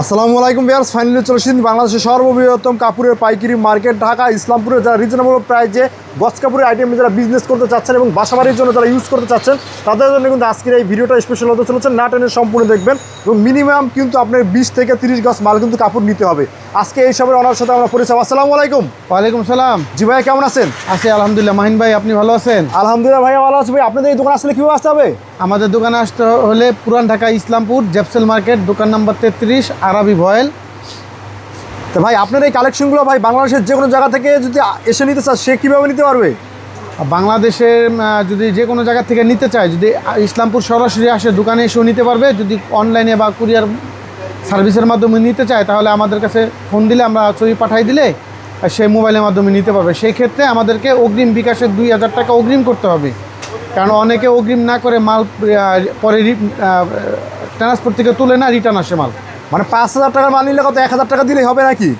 আসসালামু আলাইকুম বিয়ার্স ফাইনালি চলে বাংলাদেশের সর্ববৃহত্তম কাপুরের পাইকারি মার্কেট ঢাকা ইসলামপুরের যারা রিজনেবল প্রাইজে গছ কাপড়ের আইটেম যারা বিজনেস করতে চাচ্ছেন এবং বাসাবাড়ির জন্য যারা ইউজ করতে চাচ্ছেন তাদের জন্য কিন্তু আজকের এই ভিডিওটা স্পেশাল হতে চলেছে। না টেনে সম্পূর্ণ দেখবেন এবং মিনিমাম কিন্তু আপনার বিশ থেকে তিরিশ গজ মাল কিন্তু কাপড় নিতে হবে। আজকে এই সবের ওনার সাথে আমরা পরিচয় আসসালামু আলাইকুম। ওয়ালাইকুম সালাম। জি ভাই কেমন আছেন? আছি আলহামদুলিল্লাহ। মাহিন ভাই আপনি ভালো আছেন? আলহামদুলিল্লাহ ভাই ভালো আছি ভাই। আপনাদের এই দোকান আসলে কীভাবে আসতে হবে? আমাদের দোকানে আসতে হলে পুরান ঢাকা ইসলামপুর জেপসেল মার্কেট দোকান নাম্বার তেত্রিশ আরবি ভয়েল। তো ভাই, আপনার এই কালেকশনগুলো ভাই বাংলাদেশের যে কোনো জায়গা থেকে যদি এসে নিতে চান সে কীভাবে নিতে পারবে? বাংলাদেশের যদি যে কোনো জায়গা থেকে নিতে চায়, যদি ইসলামপুর সরাসরি আসে, দোকানে এসেও নিতে পারবে। যদি অনলাইনে বা কুরিয়ার সার্ভিসের মাধ্যমে নিতে চায়, তাহলে আমাদের কাছে ফোন দিলে, আমরা ছবি পাঠাই দিলে সেই মোবাইলের মাধ্যমে নিতে পারবে। সেই ক্ষেত্রে আমাদেরকে অগ্রিম বিকাশের দুই হাজার টাকা অগ্রিম করতে হবে। কারণ অনেকে অগ্রিম না করে মাল পরে ট্রান্সপোর্ট থেকে তুলে না রিটার্ন আসে মাল। মানে পাঁচ হাজার টাকার মাল নিলে কত? এক হাজার টাকা দিলেই হবে নাকি?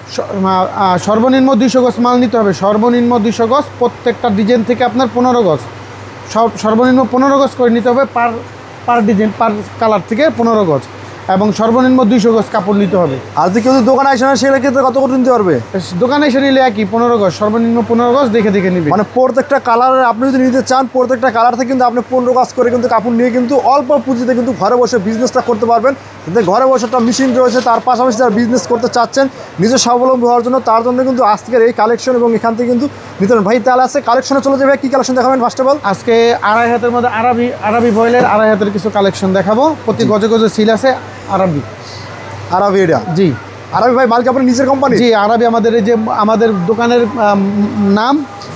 সর্বনিম্ন দুইশো গজ মাল নিতে হবে। সর্বনিম্ন দুইশো গজ, প্রত্যেকটা ডিজাইন থেকে আপনার পনেরো গজ। সর্বনিম্ন পনেরো গজ করে নিতে হবে পার পার ডিজাইন, পার কালার থেকে পনেরো গজ। এবং সর্বনিম্ন দুইশো গজ কাপড় নিতে হবে। আর যদি কেউ দোকানে আসে না সেগুলো ক্ষেত্রে কত করে নিতে পারবে? দোকানে এসে নিলে একই পনেরো গজ সর্বনিম্ন পনেরো গজ দেখে দেখে নিবে। মানে প্রত্যেকটা কালার আপনি যদি নিতে চান প্রত্যেকটা কালার থেকে কিন্তু আপনি পনেরো কাজ করে কিন্তু কাপড় নিয়ে কিন্তু অল্প পুঁজিতে কিন্তু ঘরে বসে বিজনেসটা করতে পারবেন। যাতে ঘরে বসে একটা মেশিন রয়েছে তার পাশাপাশি যারা বিজনেস করতে চাচ্ছেন নিজের স্বাবলম্বী হওয়ার জন্য তার জন্য কিন্তু আজকের এই কালেকশন এবং এখান থেকে কিন্তু নিতে ভাই তাহলে আছে কালেকশনে চলে যাবে কি কালেকশন দেখাবেন ফার্স্ট অফ অল আজকে আড়াই হাতের মধ্যে আরবি আরবি ভয়েলের আড়াই হাতের কিছু কালেকশন দেখাবো। প্রতি গজে গজে সিল আছে। আরবি। আরবি এটা? জি। আরবি ভাই মাল কাপড় নিজের কোম্পানি জি আরবি আমাদের এই যে আমাদের দোকানের নাম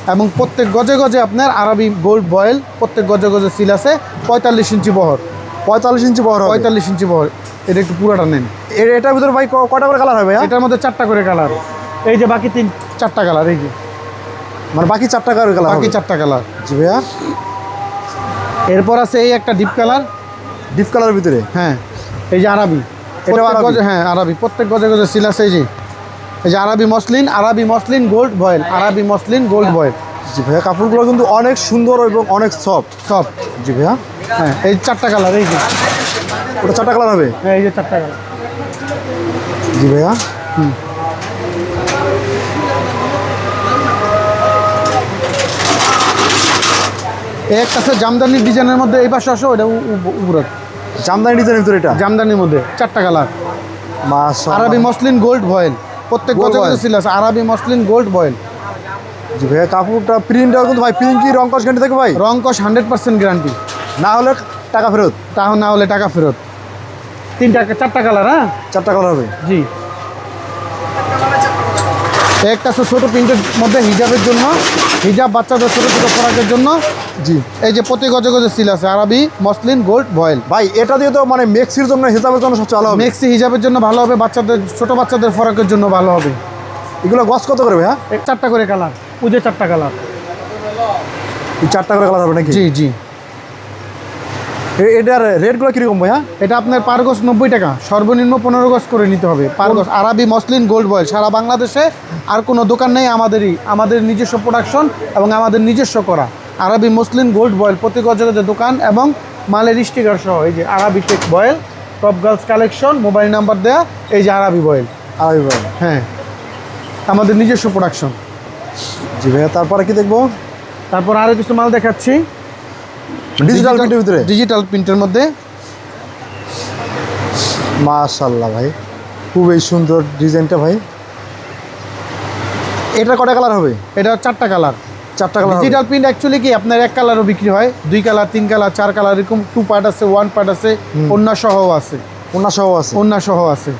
এবং প্রত্যেক গজে গজে আপনার আরবি গোল্ড বয়েল প্রত্যেক গজে গজে সিল আছে পঁয়তাল্লিশ ইঞ্চি বহর। পঁয়তাল্লিশ ইঞ্চি বহর পঁয়তাল্লিশ ইঞ্চি বহর। এটা একটু পুরোটা নেন। এর এটার ভিতরে ভাই ক- কটা করে কালার হবে? এটার মধ্যে চারটা করে কালার এই যে বাকি তিন চারটা কালার এই যে। মানে বাকি চারটা কালার কালার বাকি চারটা কালার জি ভাইয়া। এরপর আছে এই একটা ডিপ কালার ডিপ কালারের ভিতরে? হ্যাঁ। এই যে আরবি। আরবি? গজে হ্যাঁ আরবি। প্রত্যেক গজে গজে সিল আছে এই যে। এই যে আরবি মসলিন আরবি মসলিন গোল্ড বয়েল আরবি মসলিন গোল্ড বয়েল জি ভাইয়া কাপড়গুলো কিন্তু অনেক সুন্দর এবং অনেক সফট সব জি ভাইয়া? হ্যাঁ এই চারটা কালার এই যে। ওটা চারটা কালার হবে? হ্যাঁ, এই যে চারটা কালার জি ভাইয়া? এই একটা আছে জামদানি ডিজাইনের মধ্যে এই পাশে আসো এটা উপরে। জামদানি ডিজাইনের ভিতরে এটা? জামদানির মধ্যে চারটা কালার মাশাআল্লাহ। আরবি মসলিন গোল্ড ভয়েল। প্রত্যেক গজে আছে আরবি মসলিন গোল্ড ভয়েল। জি ভাই কাপড়টা প্রিন্টটাও কিন্তু ভাই প্রিন্ট কি রং কস ঘণ্টা ভাই? রং কস হান্ড্রেড পার্সেন্ট গ্যারান্টি না হলে টাকা ফেরত? তাহলে না হলে টাকা ফেরত। তিনটা চারটা কালার হ্যাঁ? চারটা কালার হবে। জি। একটা ছোটো প্রিন্টের মধ্যে হিজাবের জন্য। হিজাব বাচ্চাদের ছোটো ছোটো ফরাকের জন্য। জি। এই যে প্রতি গজে গজে সিল আছে আরবি মসলিন গোল্ড ভয়েল। ভাই এটা দিয়ে তো মানে মেক্সির জন্য হিসাবের জন্য সবচেয়ে ভালো হবে। মেক্সি হিজাবের জন্য ভালো হবে বাচ্চাদের ছোট বাচ্চাদের ফরাকের জন্য ভালো হবে। এগুলো গছ কত করে ভাইয়া এই চারটা করে কালার পুজো চারটা কালার। চারটা করে কালার হবে নাকি? জি জি। এটার রেটগুলো কীরকম ভাইয়া এটা আপনার পার গজ নব্বই টাকা সর্বনিম্ন পনেরো গজ করে নিতে হবে। পার গজ আরবি মসলিন গোল্ড বয়েল সারা বাংলাদেশে আর কোনো দোকান নেই আমাদেরই আমাদের নিজস্ব প্রোডাকশন এবং আমাদের নিজস্ব করা। আরবি মুসলিম গোল্ড বয়েল প্রতি গজে গজে দোকান এবং মালের স্টিকার সহ এই যে আরবি take voile top girls collection mobile number দেয়া এই যে আরবি বয়েল। আরবি বয়েল। হ্যাঁ আমাদের নিজস্ব প্রোডাকশন জি ভাইয়া তারপরে কি দেখব? তারপর আরও কিছু মাল দেখাচ্ছি। ডিজিটাল প্রিন্টের ভিতরে? ডিজিটাল প্রিন্টের মধ্যে। মাশাল্লাহ ভাই খুবই সুন্দর ডিজাইনটা ভাই। এটা কটা কালার হবে? এটা চারটা কালার চারটা কালার ডিজিটাল প্রিন্ট অ্যাকচুয়ালি কি আপনার এক কালারও বিক্রি হয় দুই কালার তিন কালার চার কালার এরকম টু পার্ট আছে ওয়ান পার্ট আছে অন্য সহ আছে। ওনা সহ আছে। অন্য সহ আছে।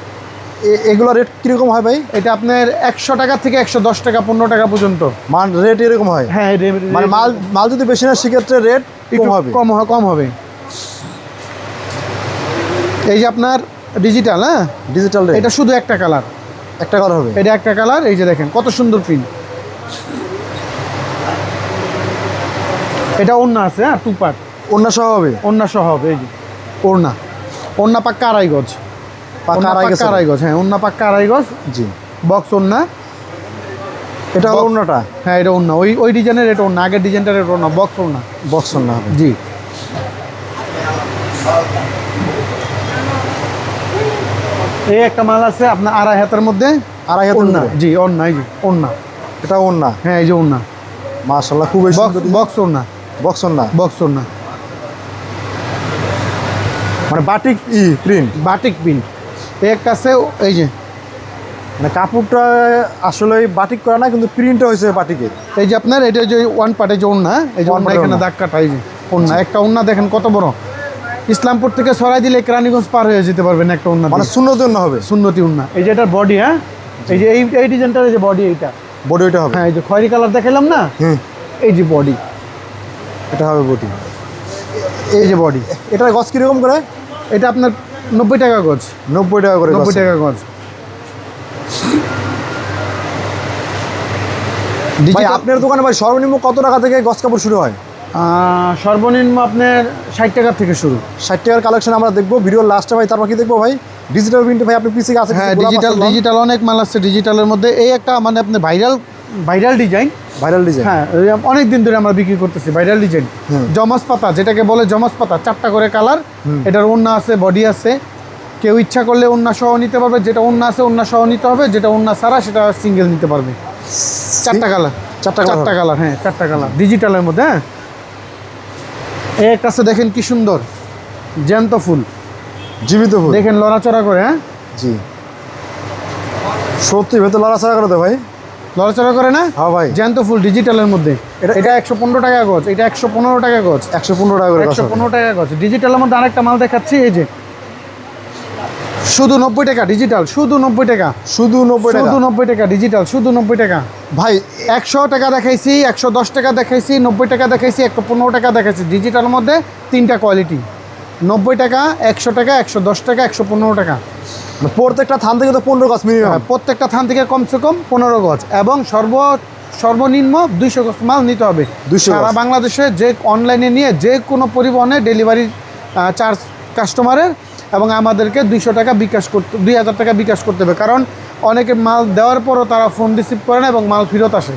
এগুলো রেট কীরকম হয় ভাই? এটা আপনার একশো টাকা থেকে একশো দশ টাকা পনেরো টাকা পর্যন্ত। মান রেট এরকম হয়? হ্যাঁ মানে মাল মাল যদি বেশি না সেক্ষেত্রে রেট একটু কম হবে। কম হয় কম হবে। এই যে আপনার ডিজিটাল হ্যাঁ? ডিজিটাল এটা শুধু একটা কালার একটা কালার হবে। এটা একটা কালার এই যে দেখেন কত সুন্দর প্রিন্ট এটা ওন্না আছে হ্যাঁ? টু পার্ট সহ হবে? ওন্না সহ হবে এই যে। ওড়না। ওড়না পাক্কা আড়াই গজ ওড়না আড়াই পাক্কা আড়াই গজ হ্যাঁ ওন্না পাক্কা আড়াই গজ জি। বক্স ওন্না এটা হলো হ্যাঁ এটা ওন্না ওই ওই ডিজাইনের এটা ওন্না আগের ডিজাইনটার এটা ওন্না বক্স ওন্না বক্স ওনা হবে। জি। এই একটা মাল আছে আপনার আড়াই হাতের মধ্যে? আড়াই হাতের ওন্না উপরে। জি ওন্না এই যে। ওন্না এটা ওন্না হ্যাঁ এই যে ওন্না মাশাল্লাহ খুবই বক্স ওন্না বক্স ওন্না বক্স ওন্না মানে বাটিক ই প্রিন্ট? বাটিক এই একটা আছে এই যে। মানে কাপড়টা আসলে বাটিক করা না কিন্তু প্রিন্টটা হয়েছে বাটিকের। এই যে আপনার এটা যে ওয়ান পার্টে যে ওন্না এই যে ওন্না এখানে। দাগ কাটা এই যে ওন্না একটা ওন্না দেখেন কত বড়। ইসলামপুর থেকে সরাই দিলে কেরানীগঞ্জ পার হয়ে যেতে পারবেন একটা ওন্না মানে দিয়ে। শূন্য জন্য হবে? সুন্নতি উন্না এই যে এটার বডি হ্যাঁ? এই যে এই এই ডিজাইনটার এই যে বডি এইটা। বডি ওইটা হবে। হ্যাঁ এই যে খয়েরি কালার দেখালাম না? এই যে বডি এটা হবে বডি এই যে বডি। এটার গছ কীরকম করে? এটা আপনার নব্বই টাকা গজ নব্বই টাকা করে নব্বই টাকা গজ ভাই আপনার দোকানে ভাই সর্বনিম্ন কত টাকা থেকে গছ কাপড় শুরু হয়? সর্বনিম্ন আপনার ষাট টাকার থেকে শুরু। ষাট টাকার কালেকশন আমরা দেখব। ভিডিওর লাস্টে ভাই তারপর কি দেখব ভাই? ডিজিটাল প্রিন্ট ভাই আপনি পিসি আছে হ্যাঁ ডিজিটাল ডিজিটাল অনেক মাল আছে ডিজিটালের মধ্যে। এই একটা মানে আপনি viral viral design viral design হ্যাঁ অনেক দিন ধরে আমরা বিক্রি করতেছি ভাইরাল ডিজাইন। জমস পাতা যেটাকে বলে জমস পাতা চারটা করে কালার এটার ওন্না আছে বডি আছে। কেউ ইচ্ছা করলে ওন্না সহ নিতে পারবে। যেটা ওন্না আছে ওন্না সহ নিতে হবে। যেটা ওন্না ছাড়া সেটা সিঙ্গেল নিতে পারবে। চারটা কালার চারটা চারটা কালার হ্যাঁ চারটা কালার ডিজিটালের মধ্যে হ্যাঁ। এই একটা আছে দেখেন কি সুন্দর। জ্যান্ত ফুল। জীবিত ফুল। দেখেন লড়াচড়া করে হ্যাঁ। জি। সত্যি ভেতর লড়াচড়া করে তো ভাই। লড়াচড়া করে না? হ্যাঁ ভাই। জ্যান্ত ফুল ডিজিটালের মধ্যে। এটা- এটা একশো পনেরো টাকা গজ এটা একশো পনেরো টাকা গজ। একশো পনেরো টাকা একশো পনেরো টাকা গজ। ডিজিটালের মধ্যে আরেকটা মাল দেখাচ্ছি এই যে। শুধু নব্বই টাকা ডিজিটাল শুধু নব্বই টাকা। শুধু নব্বই টাকা। শুধু নব্বই টাকা ডিজিটাল শুধু নব্বই টাকা। ভাই একশো টাকা দেখাইছি একশো দশ টাকা দেখাইছি নব্বই টাকা দেখাইছি একশো পনেরো টাকা দেখাইছি। ডিজিটালের মধ্যে তিনটা কোয়ালিটি। নব্বই টাকা একশো টাকা একশো দশ টাকা একশো পনেরো টাকা। প্রত্যেকটা থান থেকে তো পনেরো গাছ মিনিমাম হ্যাঁ, প্রত্যেকটা থান থেকে কমসে কম পনেরো গজ এবং সর্ব সর্বনিম্ন দুইশো গজ মাল নিতে হবে। 200 সারা বাংলাদেশে যে অনলাইনে নিয়ে যে কোনো পরিবহনে ডেলিভারি চার্জ কাস্টমারের এবং আমাদেরকে দুইশো টাকা বিকাশ করতে দুই হাজার টাকা বিকাশ করতে হবে। কারণ অনেকে মাল দেওয়ার পরও তারা ফোন রিসিভ করে না এবং মাল ফেরত আসে।